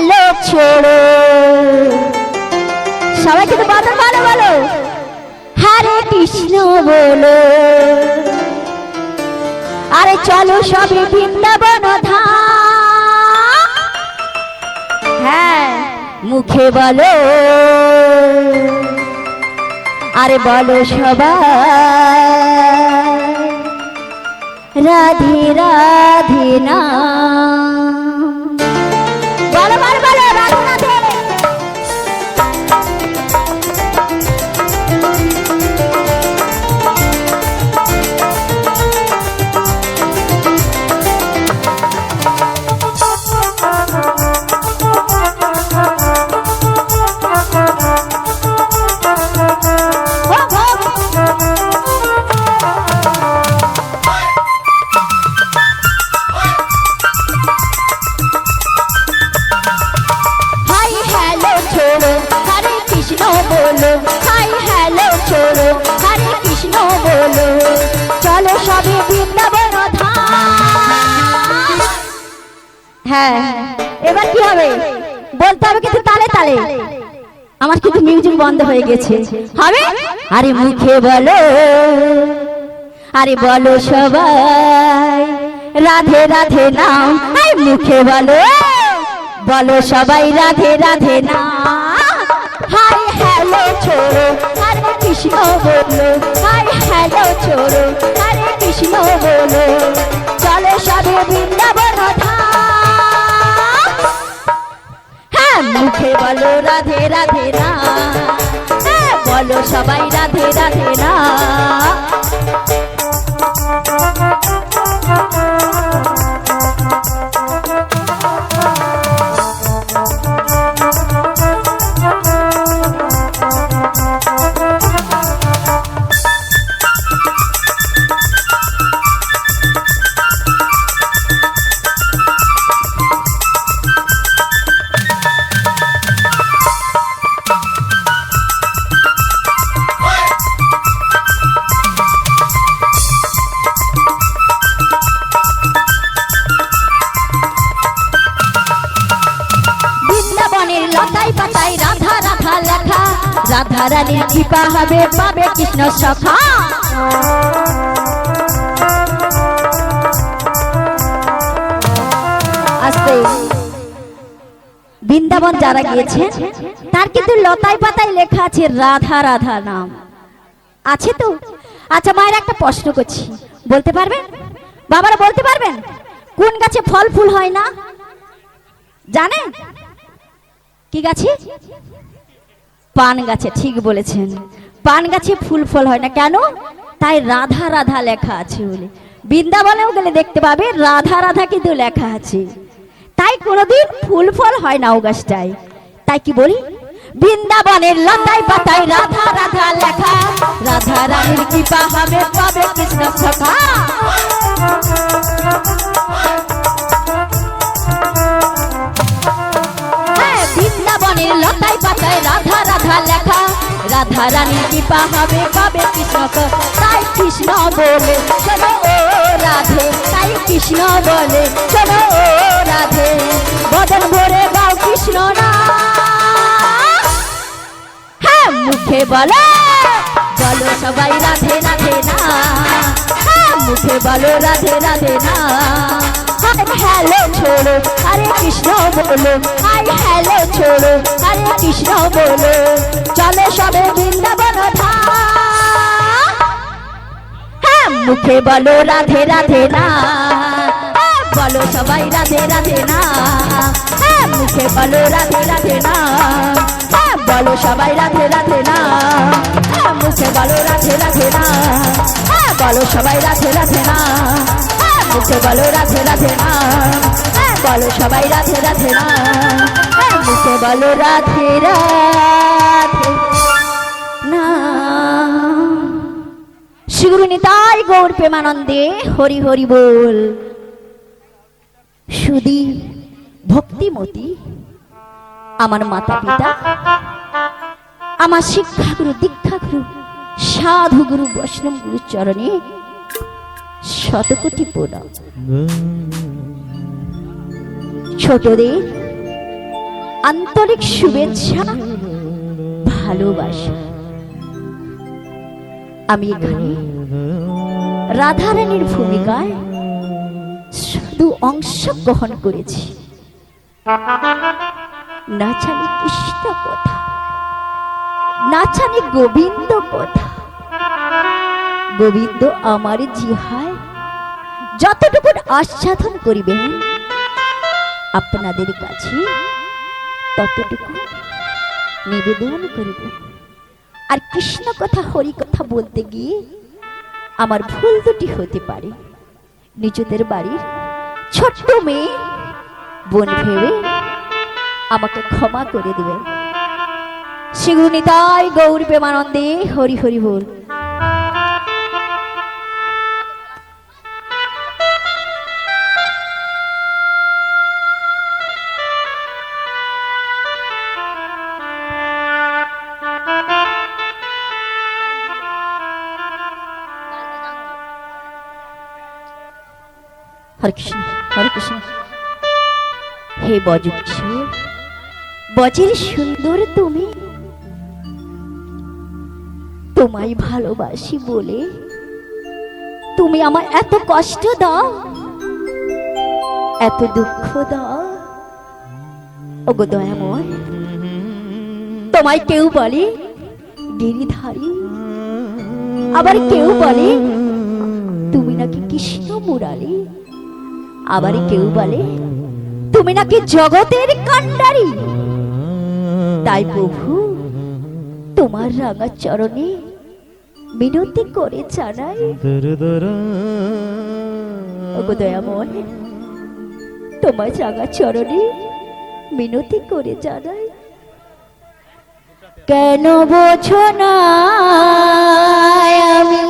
Hello ছোড়ো। সবাই কিন্তু বাদল ভালো বলো। হরে কৃষ্ণ বলো। আরে চলো সবে বৃন্দাবন ধাম। হ্যাঁ মুখে বলো। আরে বলো সবাই। রাধে রাধে না। হয়ে গেছে। হবে? আরে মুখে বলো, আরে বলো সবাই, রাধে রাধে নাম আই মুখে বলো বলো সবাই রাধে রাধে নাম। হাই হ্যালো ছোড়ো হরে কৃষ্ণ বলো। হাই হ্যালো ছোড়ো হরে কৃষ্ণ বলো। চলো সবে বৃন্দাবন হ্যাঁ মুখে বলো রাধে রাধে বলো সবাই রাধে রাধে না। লেখা রাধা রানীর কৃপা হবে, পাবে কৃষ্ণ সখা। বৃন্দাবন যারা গিয়েছে, তার কিন্তু লতাই পাতায় লেখা আছে রাধা রাধা নাম। আছে তো? আচ্ছা মায়ের একটা প্রশ্ন করছি। বলতে পারবেন? বাবারা, বলতে পারবেন? কোন গাছে ফল ফুল হয় না? জানেন? কি গাছে? পান গাছে, ঠিক বলেছেন। পান গাছে ফুল ফল হয় না কেন? তাই রাধা রাধা লেখা আছে বলে। বৃন্দাবনেও গেলে দেখতে পাবে, রাধা রাধা কিন্তু লেখা আছে। তাই কোনোদিন ফুল ফল হয় না ও গাছটায়। তাই কি বলি? বৃন্দাবনের লতায় পাতায় রাধা রাধা লেখা। রাধা রানীর কৃপা হবে পাবে কৃষ্ণ সখা। লতায় পাতায় রাধা রাধা লেখা। রাধা রানীর কৃপা হবে, পাবে কৃষ্ণ তাই কৃষ্ণ বলে শোনো ও রাধে। তাই কৃষ্ণ বলে শোনো ও রাধে। বদন ভরে গাও কৃষ্ণ না। হ্যাঁ মুখে বলো বলো সবাই রাধে রাধে না। হ্যাঁ মুখে বলো রাধে রাধে না। হ্যালো ছোড়ো হরে কৃষ্ণ বলো হাই হ্যালো ছোড়ো হরে কৃষ্ণ বলো, চলে সবে বৃন্দাবন হ্যাঁ মুখে বলো রাধে রাধে না, বলো সবাই রাধে রাধে না। হ্যাঁ মুখে বলো রাধে রাধে না হ্যাঁ বলো সবাই রাধে রাধে না। হ্যাঁ মুখে বলো রাধে রাধে না হ্যাঁ বলো সবাই রাধে রাধে না। মুখে বলো, রাধে রাধে হ্যাঁ বলো সবাই, রাধে রাধে হ্যাঁ মুখে বলো, রাধে রাধে না গৌর প্রেমানন্দে হরি হরি বল। সুদী ভক্তিমতী, আমার মাতা পিতা, আমার শিক্ষাগুরু, দীক্ষাগুরু সাধু গুরু বৈষ্ণব গুরু চরণে শতকোটি প্রণাম ছোটদের আন্তরিক শুভেচ্ছা ভালোবাসা। আমি এখানে রাধারানীর ভূমিকায় শুধু অংশগ্রহণ করেছি। না জানি কৃষ্ণ কথা নাচানি গোবিন্দ কথা গোবিন্দ আমার জিহায় যতটুকু আস্বাদন করিবেন, আপনাদের কাছে ততটুকু নিবেদন করিব। আর কৃষ্ণ কথা, হরি কথা বলতে গিয়ে আমার ভুল দুটি হতে পারে। নিজেদের বাড়ির ছোট্ট মেয়ে বোন ভেবে আমাকে ক্ষমা করে দিবেন। শিগুনিতাই গৌর প্রেমানন্দে হরি হরি বল। হে বজের সুন্দর তুমি। তোমায় ভালোবাসি বলে তুমি আমার এত কষ্ট দাও। এত দুঃখ দাও। ওগো দয়াময়, তোমায় কেউ বলে গিরিধারী। আবার কেউ বলে তুমি নাকি কৃষ্ণ মুরারি। আবার কেউ বলে তুমি নাকি জগতের কান্ডারি তাই প্রভু, তোমার রাঙা চরণে মিনতি করে জানাই। দয়াময়, তোমার রাঙা চরণে মিনতি করে জানাই। কেন বোঝো না আমি?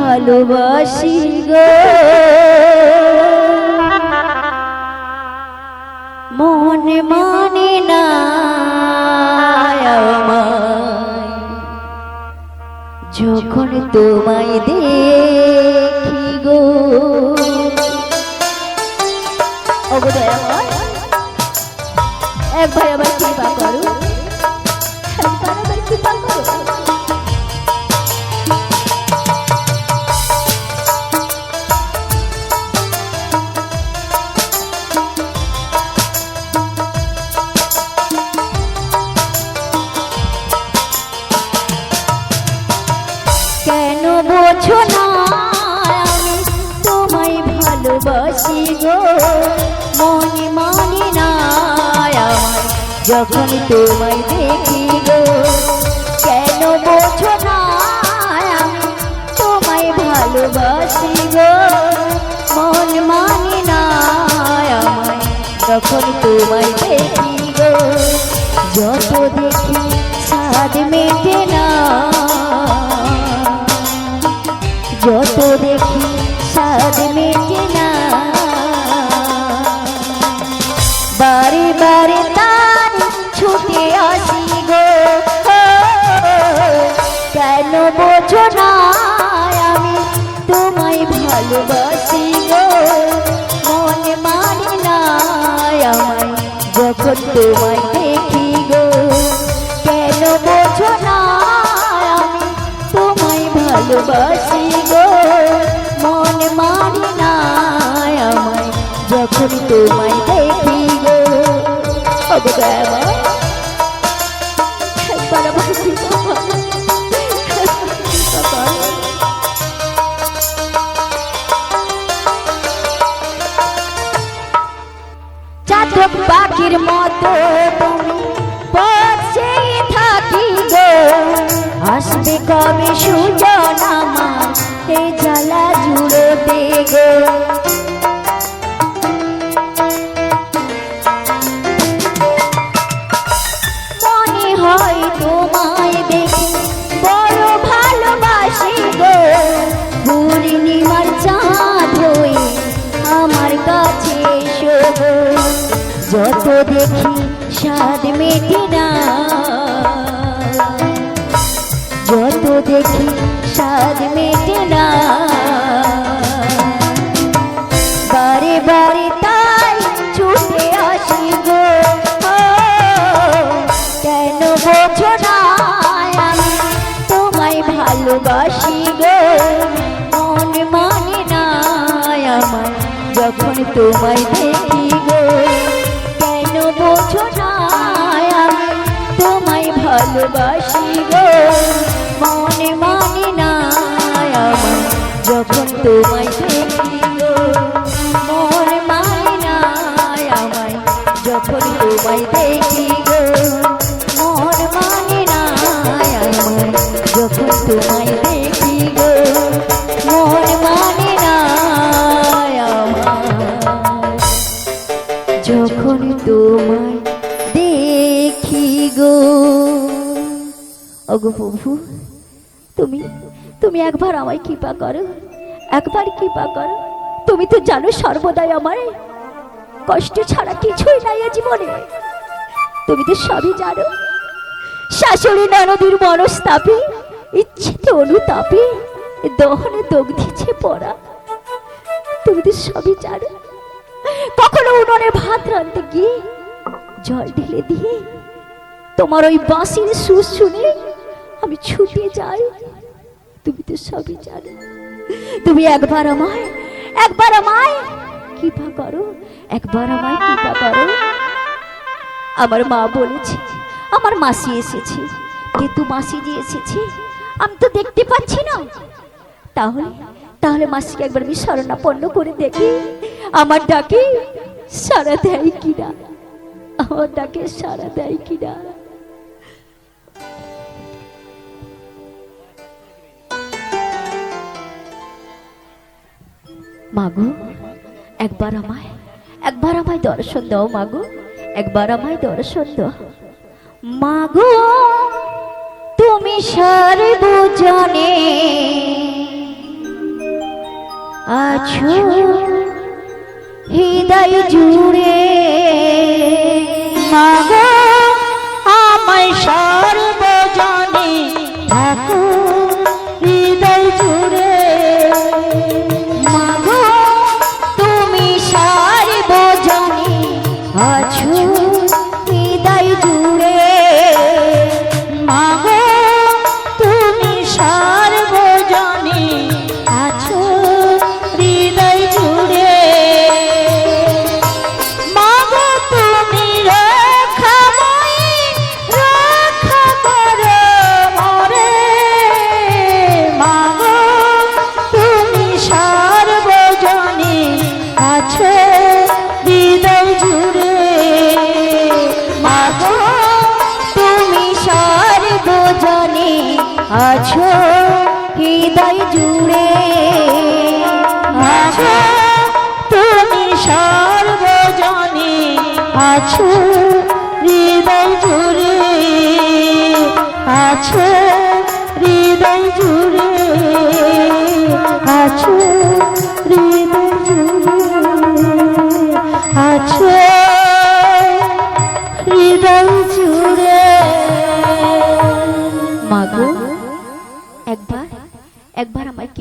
ভালোবাসি গো। মন মানে না যখন তোমায় দেখি তোমায় দেখি গো যত ভালোবাসি গো মন মানি না আমায়। যখন তোমায় যত দেখি স্বাদ মেটে না। যত দেখি স্বাদ মেটে না। বারে বারে তাই ছুটে আসি কেন বোঝো না তোমায় ভালোবাসি গো। মন মানে না আমার যখন তোমায় গো। কেন বোঝো না আমি তোমায় ভালোবাসি গো। মনে মানে না আমার যখন তোমায় দেখি গো। মন মানে না আমায় যখন তোমায় দেখি গো। মন মানে না আমায় যখন তোমায় প্রভু তুমি তুমি একবার আমায় কৃপা করো, একবার কৃপা করো। তুমি তো জানো সর্বদাই আমার কষ্ট ছাড়া কিছুই নাই জীবনে। তুমি তো সবই জানো। শাশুড়ি ননদীর মনস্তাপে, ইচ্ছিত অনুতাপে, দহনে দগ্ধিছে পড়া। তুমি তো সবই জানো। কখনো উনুনে ভাত রাঁধতে গিয়ে জল ঢেলে দিয়ে তোমার ওই বাঁশির সুর শুনে আমি ছুটে যাই। তুমি তো সবই জানো। তুমি একবার আমায় একবার আমায় কৃপা করো, একবার আমায় কৃপা করো। আমার মা বলেছে, আমার মাসি এসেছে কিন্তু মাসি যে এসেছে, আমি তো দেখতে পাচ্ছি না। তাহলে তাহলে মাসিকে একবার আমি শরণাপন্ন করে দেখি। আমার ডাকে সারা দেয় কিনা? আমার ডাকে সারা দেয় কিনা? মাগো, একবার আমায় একবার আমায় দর্শন দাও মাগো, একবার আমায় দর্শন দাও। মাগো, তুমি সর্বজনে আছো, হৃদয় জুড়ে। মাগো আছো হৃদয় জুড়ে। আছো তুমি সর্বজনে আছো হৃদয় জুড়ে। আছো হৃদয় জুড়ে আছো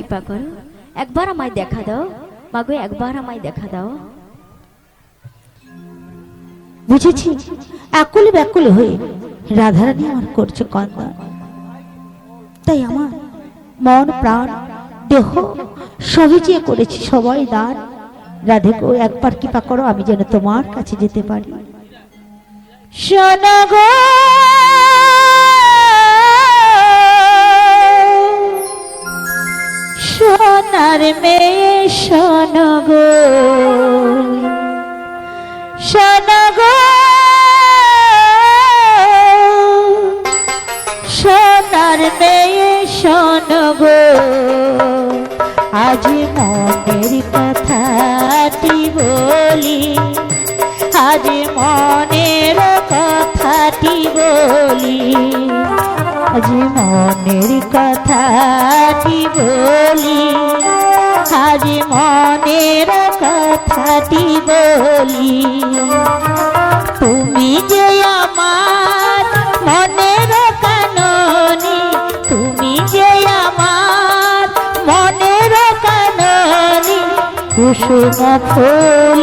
কৃপা করো। একবার আমায় দেখা দাও। মাগো, একবার আমায় দেখা দাও। বুঝেছি? একুলে ব্যাকুলে হয়ে রাধারানী আমার করছে কন্দন তাই আমার মন, প্রাণ, দেহ সবই যে করেছি, সবাই দান। রাধে গো, একবার কৃপা করো, আমি যেন তোমার কাছে যেতে পারি। শোনো গো! সোনার মেয়ে শোনো গো। শোনগো সোনার মেয়ে শোনগো আজ মনের কথাটি বলি, আজ মনের কথাটি বলি, আজ মনের কথাটি কথাটি বলি তুমি যে আমার মনের কাননি তুমি যে আমার মনের কাননি কুসুম ফুল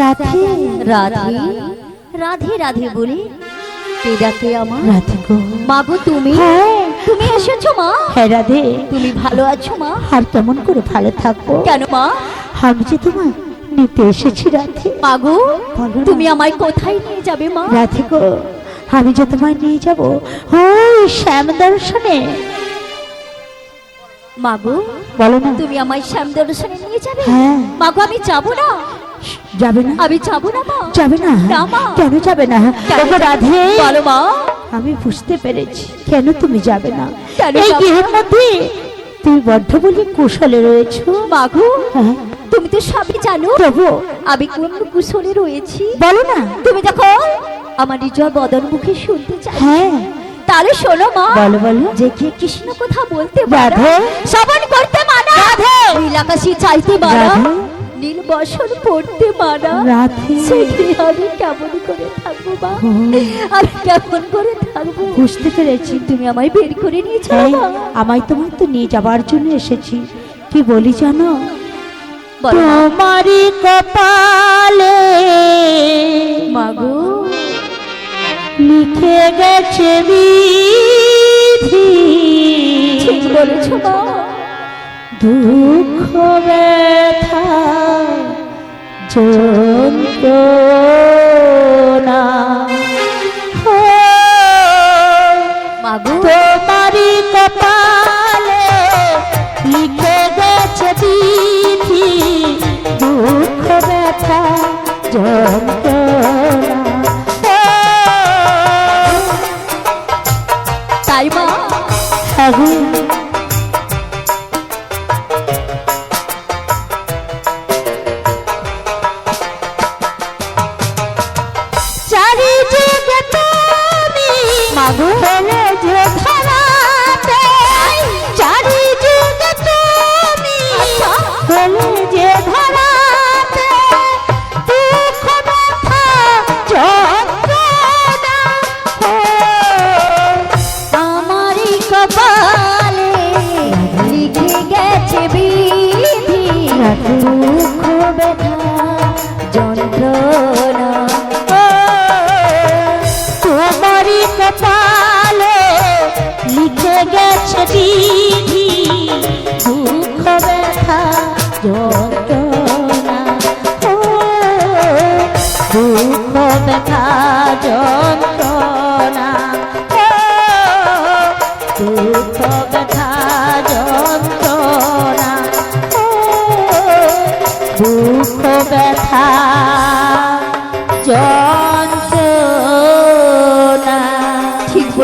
রাধে রাধে। রাধে রাধে বলে কে ডাকে আমার? রাধে গো। মাগো তুমি? হ্যাঁ। তুমি এসেছ মা? হ্যাঁ রাধে। তুমি ভালো আছো মা? আর কেমন করে ভালো থাকব কেন মা? আমি যে তোমার নিতে এসেছি রাধে। মাগো বলো না। তুমি আমায় কোথায় নিয়ে যাবে মা? রাধে গো আমি যে তোমায় নিয়ে যাব ওই শ্যাম দর্শনে। মাগো বলো না। তুমি আমায় শ্যাম দর্শনে নিয়ে যাবে? হ্যাঁ। মাগো আমি যাব না। যাবে না? আমি যাব না মা। যাবে না? না, মা। কেন যাবে না? ওগো রাধে। বলো মা। আমি বুঝতে পেরেছি। কেন তুমি যাবে না? কেন এই যাব গৃহের মধ্যে তুমি বড্ড বলি কুশলে রয়েছো। মাগো হ্যাঁ। তুমি তো সবই জানো। তবু। আমি কোন কুশলে রয়েছি? বলো না। তুমি দেখো আমার নিজের বদন মুখে শুনতে চাই হ্যাঁ। তাহলে শোনো মা। বলো বলো। যে কে কৃষ্ণ কথা বলতে মানা রাধে। শ্রবণ করতে মানা। নীল আকাশে চাইতে মানা। রাধে। নীল বসন পড়তে মানা রাধে। আমি কেমন করে থাকব ও, আমি কেমন করে থাকব? বুঝতে পেরেছি। তুমি আমায় বের করে নিয়েছো আমায় তোমায় তো নিয়ে যাবার জন্য এসেছি। কি বলি জানো। তোমারই কপালে মাগো লিখে গেছে বিধি। ঠিক বলেছ মা। দুঃখ ব্যথা যন্ত্রণা তোমারই কপালে লিখে গেছে বিধি দুঃখ ব্যথা যন্ত্রণা তাই মা। আগুন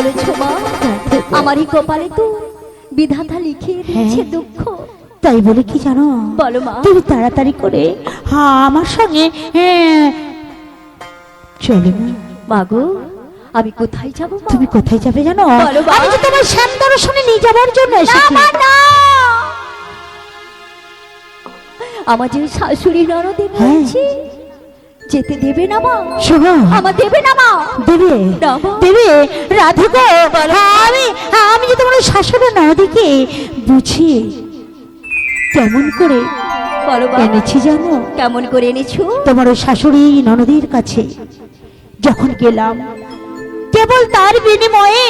বলেছ মা আমারই কপালে তো বিধাতা দিয়েছে হ্যাঁ। দুঃখ। তাই বলে কি জানো? বলো মা। তুমি তাড়াতাড়ি করে হ্যাঁ আমার সঙ্গে হ্যাঁ, চলো না মাগো আমি কোথায় যাব তুমি কোথায় যাবে জানো। আমি তো তোমার শ্যাম দর্শনে নিয়ে যাবার জন্য এসেছি। আমার যে শাশুড়ি ননদে হ্যাঁ। যেতে দেবে না মা। শোনো আমার দেবে না মা। দেবে। না, মা। দেবে? রাধিকা আমি আমি যে তোমার শাশুড়ি নদীকে বুঝিয়ে কেমন করে এনেছি জানো? কেমন করে এনেছো? তোমার ওই শাশুড়ি ননদীর কাছে। যখন গেলাম কেবল তার বিনিময়ে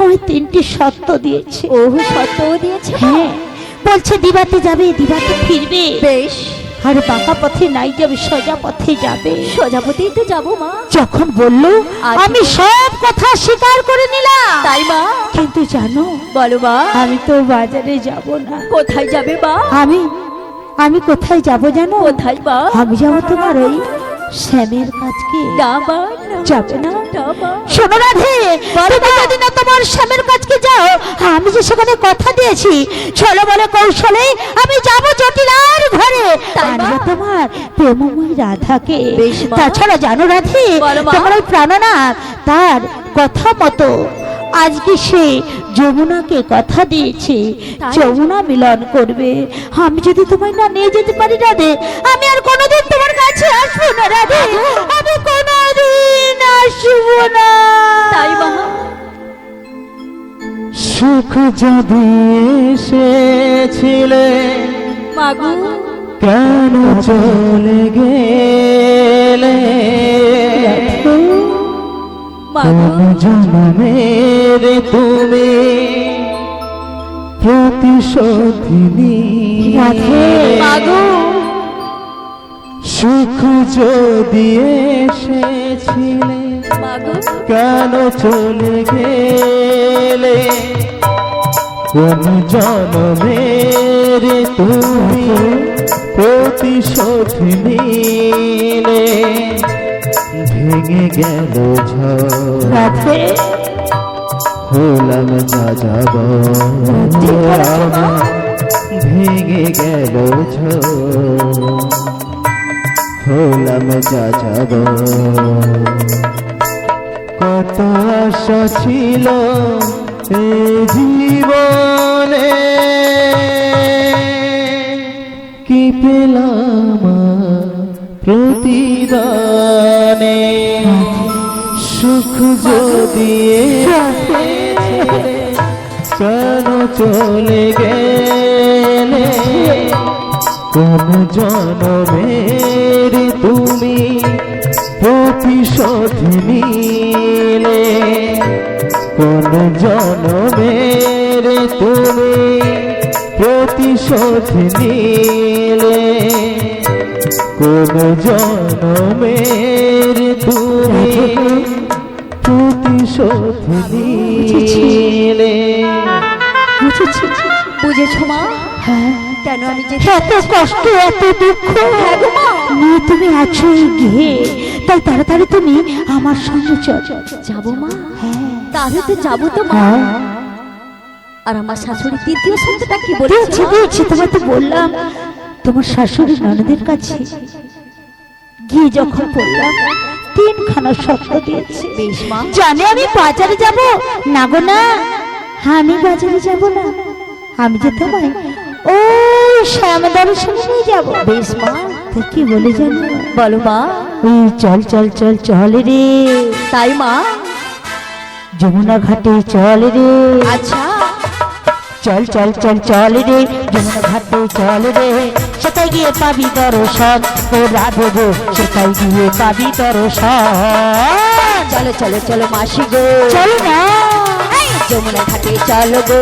আমি তিনটি সত্য দিয়েছে। ও সত্যও দিয়েছে হ্যাঁ বলছে দিবাতে যাবে দিবাতে ফিরবে। বেশ। আর বাঁকা পথে নাই যাবে সোজা পথে যাবে। সোজা পথেই তো যাব মা। যখন বলল। আমি সব কথা স্বীকার করে নিলাম। তাই মা। কিন্তু জানো বলো মা। আমি তো বাজারে যাব না। কোথায় যাবে মা? আমি আমি কোথায় যাব জানো? কোথায় মা? আমি যাব তোমার ওই শ্যামের না। যাবে না শোনো রাধে তুমি যদি না তোমার স্বামীর কাছকে যাও আমি যে সেখানে কথা দিয়েছি চলো বলে কৌশলে আমি যাব জটিলার ঘরে? আনব তোমার প্রেমময়ী রাধাকে তাছাড়া জানো রাধে। তোমার ওই প্রাণনাথ তার কথা মতো আজকে সে যমুনাকে কথা দিয়েছে? যমুনা মিলন করবে। আমি যদি তোমায় না নিয়ে যেতে পারি রাধে আমি আর কোনোদিন তোমার কাছে আসব না রাধে। আমি কোনোদিন আসব না। তাই মা। সুখ যদি এসেছিলে মাগো কেন চলে গেলে? জন্মের তুমি প্রতিশোধিনী। সুখ যদি এসেছিলে কেন চলে গেলে? কোন জন্মের তুমি প্রতিশোধ নিলে ভেঙে গেল ঝড়। হলাম না যাব ভেঙে গেল হলাম যা যাব কত আশা ছিল এই জীবনে। কি পেলাম প্রতিদানে সুখ যদি কেন চলে গেলে কোন জনমের তুমি প্রতিশোধ নিলে, কোন জনমের তুমি প্রতিশোধ নিলে। কোন জনমের তুমি প্রতিশোধ নিলে? বুঝেছি বুঝেছ মা? হ্যাঁ। কেন আমি যে এত কষ্ট এত দুঃখ। হ্যাঁ নিয়ে তুমি আছো এই তাই তাড়াতাড়ি তুমি আমার সঙ্গে চল। যাব মা? হ্যাঁ। তাহলে তো যাব তো মা। হ্যাঁ। আর আমার শাশুড়ি তৃতীয় সত্যটা কি বলেছে দিয়েছি তোমায় তো বললাম। তোমার শাশুড়ি ননদের কাছে গিয়ে যখন পড়লাম তিনখানা স্বপ্ন দিয়েছে। জানে আমি বাজারে যাব? না গো না। আমি বাজারে যাব না। আমি যে তোমায় ও শ্যাম দর্শনে নিয়ে যাব। বেশ মা। তো কি বলে জানো? বলো মা। ওই চল চল চল চল রে। তাই মা। যমুনা ঘাটে চল রে। আচ্ছা। চল চল চল চল রে। যমুনা ঘাটে চল রে। সেটাই গিয়ে পাবি দর্শন? ও রাধে গো সেটাই গিয়ে পাবি দর্শন। চলো চলো চলো মাসি গো। চল না। যমুনা ঘাটে চলো গো।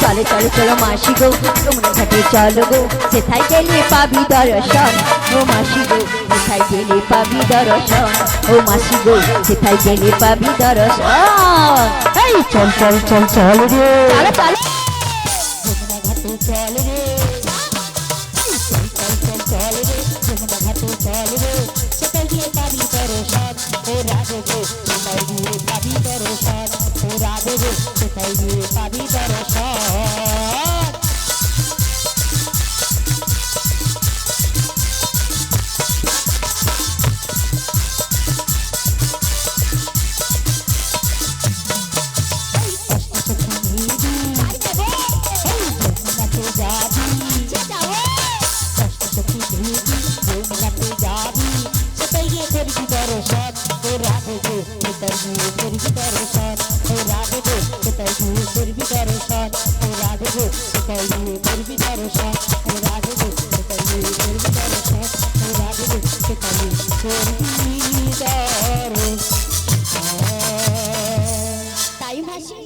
চলো চলো চলো মাসি গো। যমুনা ঘাটে চলো গো। সেথায় গেলে পাবি দর্শন। ও মাসি গো সেথায় গেলে পাবি দর্শন। ও মাসি গো সেথায় গেলে পাবি দর্শন। এই চল চল চল চল রে। চলো চলো। যমুনা ঘাটে চল রে। তাই মাসি?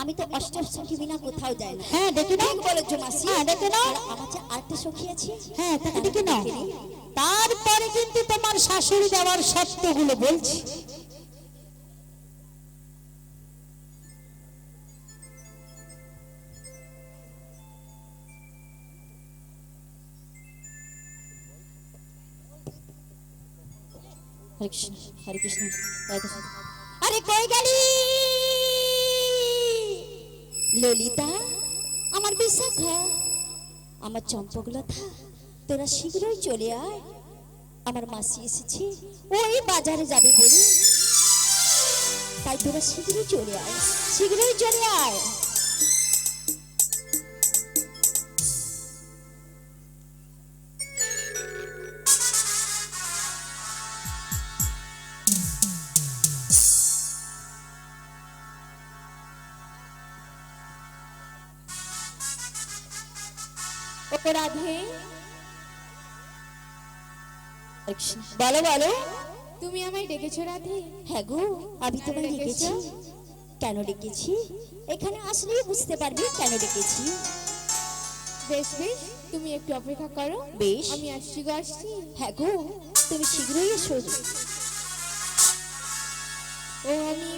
আমি তো অষ্টম সখী বিনা কোথাও যাই না। হ্যাঁ দেখে নাও। বলেছ মাসি। হ্যাঁ দেখে নাও। আমার যে আরেকটা সখী আছে? হ্যাঁ তাকে দেখে নাও। তারপরে কিন্তু তোমার শাশুড়ি দেওয়ার সত্যগুলো বলছি। হরে কৃষ্ণ হরে কৃষ্ণ। আরে কই গেলি? ললিতা, আমার বিশাখা, আমার চম্পকলতা, তোরা শীঘ্রই চলে আয়। আমার মাসি এসেছে, ওই বাজারে যাবে বলে। তাই তোরা শীঘ্রই চলে আয়, শীঘ্রই চলে আয়। অপরাধে বলো বলো। তুমি আমায় ডেকেছো রাধে? হ্যাঁ গো আমি তোমায় ডেকেছি? কেন ডেকেছি? এখানে আসলেই বুঝতে পারবি কেন ডেকেছি। বেশ বেশ তুমি একটু অপেক্ষা করো। বেশ। আমি আসছি গো আসছি। হ্যাঁ গো তুমি শীঘ্রই এসো। ও আমি